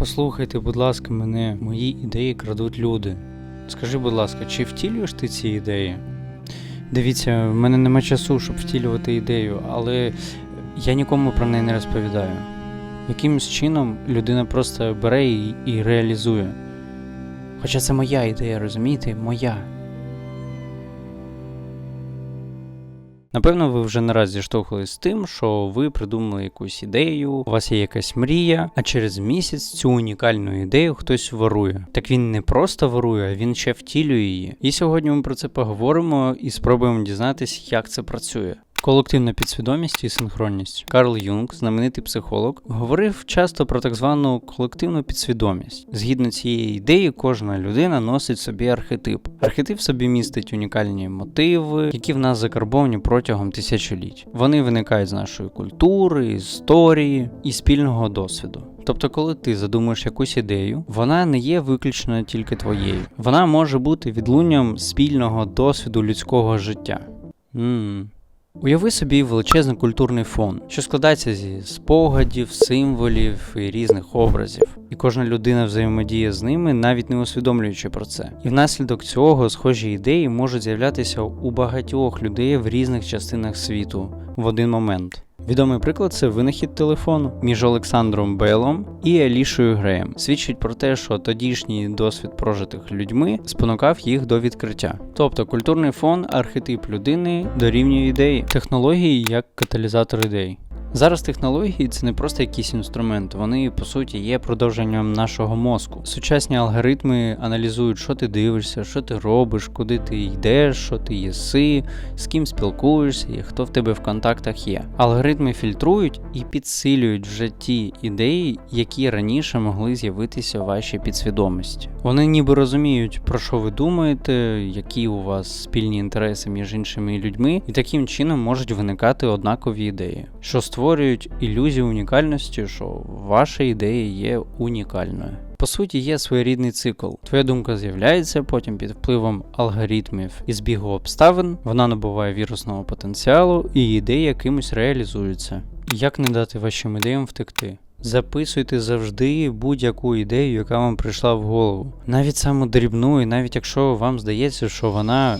Послухайте, будь ласка, мене, мої ідеї крадуть люди. Скажи, будь ласка, чи втілюєш ти ці ідеї? Дивіться, в мене нема часу, щоб втілювати ідею, але я нікому про неї не розповідаю. Якимось чином людина просто бере її і реалізує. Хоча це моя ідея, розумієте? Моя. Напевно, ви вже не раз зіштовхувалися з тим, що ви придумали якусь ідею, у вас є якась мрія, а через місяць цю унікальну ідею хтось ворує. Так він не просто ворує, а він ще втілює її. І сьогодні ми про це поговоримо і спробуємо дізнатися, як це працює. Колективна підсвідомість і синхронність. Карл Юнг, знаменитий психолог, говорив часто про так звану колективну підсвідомість. Згідно цієї ідеї, кожна людина носить собі архетип. Архетип собі містить унікальні мотиви, які в нас закарбовані протягом тисячоліть. Вони виникають з нашої культури, історії і спільного досвіду. Тобто, коли ти задумуєш якусь ідею, вона не є виключно тільки твоєю. Вона може бути відлунням спільного досвіду людського життя. м Уяви собі величезний культурний фон, що складається зі спогадів, символів і різних образів, і кожна людина взаємодіє з ними, навіть не усвідомлюючи про це. І внаслідок цього схожі ідеї можуть з'являтися у багатьох людей в різних частинах світу в один момент. Відомий приклад це винахід телефону між Олександром Белом і Елішою Греєм. Свідчить про те, що тодішній досвід прожитих людьми спонукав їх до відкриття. Тобто культурний фон, архетип людини дорівнює ідеї, технології як каталізатор ідей. Зараз технології це не просто якийсь інструмент, вони по суті є продовженням нашого мозку. Сучасні алгоритми аналізують, що ти дивишся, що ти робиш, куди ти йдеш, що ти їси, з ким спілкуєшся і хто в тебе в контактах є. Алгоритми фільтрують і підсилюють в житті ідеї, які раніше могли з'явитися в вашій підсвідомості. Вони ніби розуміють, про що ви думаєте, які у вас спільні інтереси між іншими людьми, і таким чином можуть виникати однакові ідеї, що створюють ілюзію унікальності, що ваша ідея є унікальною. По суті, є своєрідний цикл. Твоя думка з'являється, потім під впливом алгоритмів і збігу обставин вона набуває вірусного потенціалу, і ідеї якимось реалізуються. Як не дати вашим ідеям втекти? Записуйте завжди будь-яку ідею, яка вам прийшла в голову. Навіть саму дрібну, і навіть якщо вам здається, що вона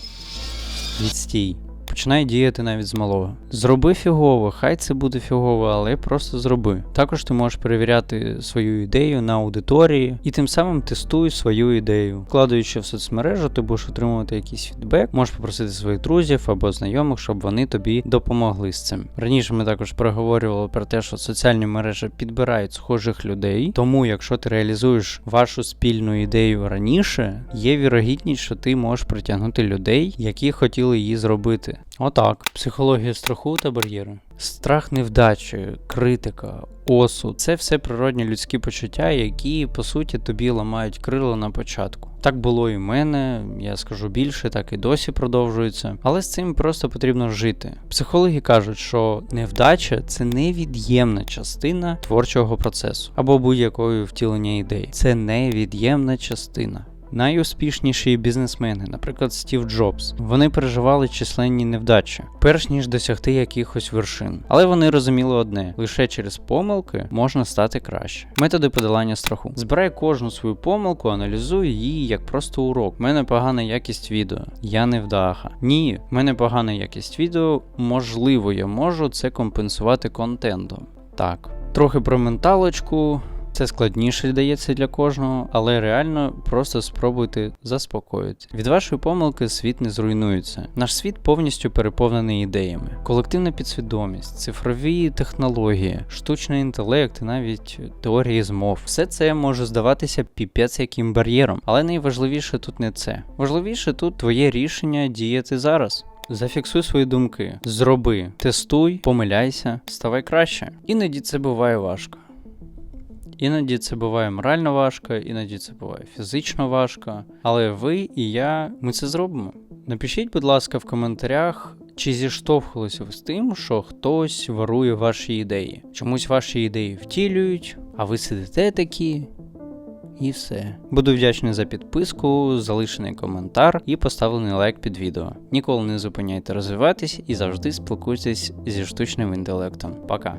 відстій. Починай діяти навіть з малого. Зроби фігово, хай це буде фігово, але просто зроби. Також ти можеш перевіряти свою ідею на аудиторії і тим самим тестуй свою ідею. Вкладаючи в соцмережу, ти будеш отримувати якийсь фідбек, можеш попросити своїх друзів або знайомих, щоб вони тобі допомогли з цим. Раніше ми також проговорювали про те, що соціальні мережі підбирають схожих людей, тому якщо ти реалізуєш вашу спільну ідею раніше, є вірогідність, що ти можеш притягнути людей, які хотіли її зробити. Отак, психологія страху та бар'єри. Страх невдачі, критика, осуд це все природні людські почуття, які по суті тобі ламають крила на початку. Так було і в мене, я скажу більше, так і досі продовжується. Але з цим просто потрібно жити. Психологи кажуть, що невдача це невід'ємна частина творчого процесу або будь-якої втілення ідеї. Це невід'ємна частина. Найуспішніші бізнесмени, наприклад, Стів Джобс, вони переживали численні невдачі, перш ніж досягти якихось вершин. Але вони розуміли одне: лише через помилки можна стати краще. Методи подолання страху. Збирай кожну свою помилку, аналізуй її як просто урок. У мене погана якість відео. Я не вдаха. Ні, в мене погана якість відео. Можливо, я можу це компенсувати контентом. Так, трохи про менталочку. Це складніше дається для кожного, але реально просто спробуйте заспокоїти. Від вашої помилки світ не зруйнується. Наш світ повністю переповнений ідеями. Колективна підсвідомість, цифрові технології, штучний інтелект навіть теорії змов. Все це може здаватися піпець яким бар'єром, але найважливіше тут не це. Важливіше тут твоє рішення діяти зараз. Зафіксуй свої думки, зроби, тестуй, помиляйся, ставай краще. Іноді це буває важко. Іноді це буває морально важко, іноді це буває фізично важко. Але ви і я, ми це зробимо. Напишіть, будь ласка, в коментарях, чи зіштовхувалися ви з тим, що хтось ворує ваші ідеї. Чомусь ваші ідеї втілюють, а ви сидите такі. І все. Буду вдячний за підписку, залишений коментар і поставлений лайк під відео. Ніколи не зупиняйте розвиватись і завжди спілкуйтесь зі штучним інтелектом. Пока.